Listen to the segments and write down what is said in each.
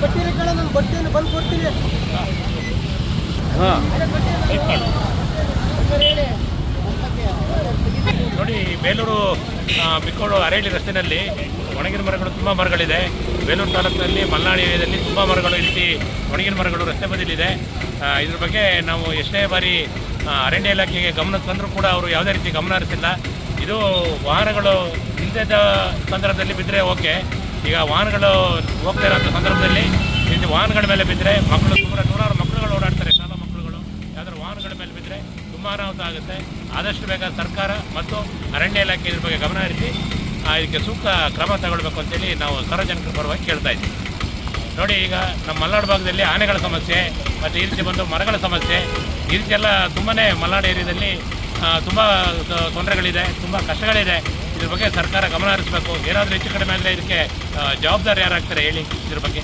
ಕೊಡ್ತೀನಿ ಬಂದು ಕೊಡ್ತೀನಿ ನೋಡಿ ಬೇಲೂರು ಬಿಕ್ಕೋಡು ಅರೇಳಿ ರಸ್ತೆಯಲ್ಲಿ ಒಣಗಿನ ಮರಗಳು ತುಂಬ ಮರಗಳಿದೆ. ಬೇಲೂರು ತಾಲೂಕಿನಲ್ಲಿ ಮಲ್ನಾಡು ಏರಿಯಾದಲ್ಲಿ ತುಂಬ ಮರಗಳು ಈ ರೀತಿ ಒಣಗಿನ ಮರಗಳು ರಸ್ತೆ ಬದಿಲಿದೆ. ಇದ್ರ ಬಗ್ಗೆ ನಾವು ಎಷ್ಟೇ ಬಾರಿ ಅರಣ್ಯ ಇಲಾಖೆಗೆ ಗಮನಕ್ಕೆ ತಂದರೂ ಕೂಡ ಅವರು ಯಾವುದೇ ರೀತಿ ಗಮನ ಹರಿಸಿಲ್ಲ. ಇದು ವಾಹನಗಳು ನಿಂತಿದ್ದ ಸಂದರ್ಭದಲ್ಲಿ ಬಿದ್ದರೆ ಓಕೆ. ಈಗ ವಾಹನಗಳು ಹೋಗ್ತಾ ಇರೋಂಥ ಸಂದರ್ಭದಲ್ಲಿ ಇಲ್ಲಿ ವಾಹನಗಳ ಮೇಲೆ ಬಿದ್ದರೆ ಮಕ್ಕಳು ಸುಮಾರು ನೂರಾರು ಮಕ್ಕಳುಗಳು ಓಡಾಡ್ತಾರೆ, ಶಾಲಾ ಮಕ್ಕಳುಗಳು. ಯಾವ್ದಾದ್ರು ವಾಹನಗಳ ಮೇಲೆ ಬಿದ್ದರೆ ತುಂಬ ಅನಾಹುತ ಆಗುತ್ತೆ. ಆದಷ್ಟು ಬೇಗ ಸರ್ಕಾರ ಮತ್ತು ಅರಣ್ಯ ಇಲಾಖೆ ಇದ್ರ ಬಗ್ಗೆ ಗಮನ ಹರಿಸಿ ಇದಕ್ಕೆ ಸೂಕ್ತ ಕ್ರಮ ತಗೊಳ್ಬೇಕು ಅಂತೇಳಿ ನಾವು ಸಾರ್ವಜನಿಕರ ಪರವಾಗಿ ಕೇಳ್ತಾ ಇದ್ದೀವಿ. ನೋಡಿ, ಈಗ ನಮ್ಮ ಮಲೆನಾಡು ಭಾಗದಲ್ಲಿ ಆನೆಗಳ ಸಮಸ್ಯೆ ಮತ್ತು ಈ ರೀತಿ ಬಂದು ಮರಗಳ ಸಮಸ್ಯೆ. ಈ ರೀತಿ ಎಲ್ಲ ತುಂಬಾ ಮಲೆನಾಡು ಏರಿಯಾದಲ್ಲಿ ತುಂಬ ತೊಂದರೆಗಳಿದೆ, ತುಂಬ ಕಷ್ಟಗಳಿದೆ. ಇದ್ರ ಬಗ್ಗೆ ಸರ್ಕಾರ ಗಮನ ಹರಿಸಬೇಕು. ಏನಾದರೂ ಹೆಚ್ಚು ಕಡಿಮೆ ಅಂದರೆ ಇದಕ್ಕೆ ಜವಾಬ್ದಾರಿ ಯಾರಾಗ್ತಾರೆ ಹೇಳಿ ಇದ್ರ ಬಗ್ಗೆ.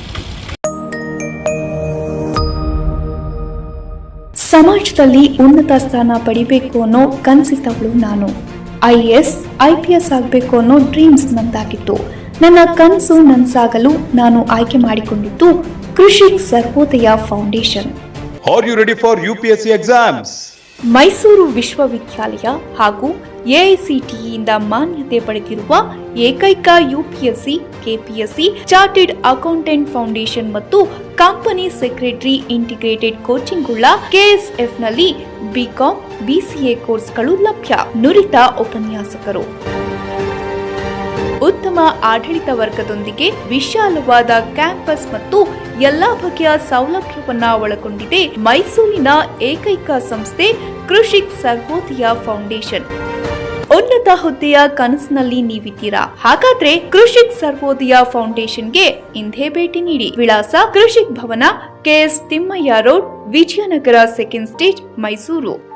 ಸಮಾಜದಲ್ಲಿ ಉನ್ನತ ಸ್ಥಾನ ಪಡಿಬೇಕು ಅನ್ನೋ ಕನಸಿದ್ದವಳು ನಾನು. I S I P S ಆಗಬೇಕು ಅನ್ನೋ ಡ್ರೀಮ್ಸ್ ನಂದಾಗಿತ್ತು. ನನ್ನ ಕನಸು ನನ್ಸಾಗಲು ನಾನು ಆಯ್ಕೆ ಮಾಡಿಕೊಂಡಿದ್ದು Krishi Sarvodaya foundation are you ready for U P S C exams? Mysuru ವಿಶ್ವವಿದ್ಯಾಲಯ ಹಾಗೂ ಎಐಸಿಟಿಇಯಿಂದ ಮಾನ್ಯತೆ ಪಡೆದಿರುವ ಏಕೈಕ UPSC, KPSC, chartered accountant foundation ಮತ್ತು ಕಂಪನಿ ಸೆಕ್ರೆಟರಿ ಇಂಟಿಗ್ರೇಟೆಡ್ ಕೋಚಿಂಗ್ ಉಳ್ಳ ಕೆಎಸ್ಎಫ್ನಲ್ಲಿ ಬಿಕಾಂ, ಬಿಸಿಎ ಕೋರ್ಸ್ಗಳು ಲಭ್ಯ. ನುರಿತ ಉಪನ್ಯಾಸಕರು. ಉತ್ತಮ ಆಡಳಿತ ವರ್ಗದೊಂದಿಗೆ ವಿಶಾಲವಾದ ಕ್ಯಾಂಪಸ್ ಮತ್ತು ಎಲ್ಲಾ ಬಗೆಯ ಸೌಲಭ್ಯವನ್ನ ಒಳಗೊಂಡಿದೆ ಮೈಸೂರಿನ ಏಕೈಕ ಸಂಸ್ಥೆ ಕೃಷಿಕ್ ಸರ್ವೋದಯ ಫೌಂಡೇಶನ್. ಉನ್ನತ ಹುದ್ದೆಯ ಕನಸಿನಲ್ಲಿ ನೀವಿದ್ದೀರಾ? ಹಾಗಾದ್ರೆ ಕೃಷಿಕ್ ಸರ್ವೋದಯ ಫೌಂಡೇಶನ್ಗೆ ಇಂದೇ ಭೇಟಿ ನೀಡಿ. ವಿಳಾಸ Krishik Bhavan KS Thimmaiah road, Vijayanagar second stage Mysuru.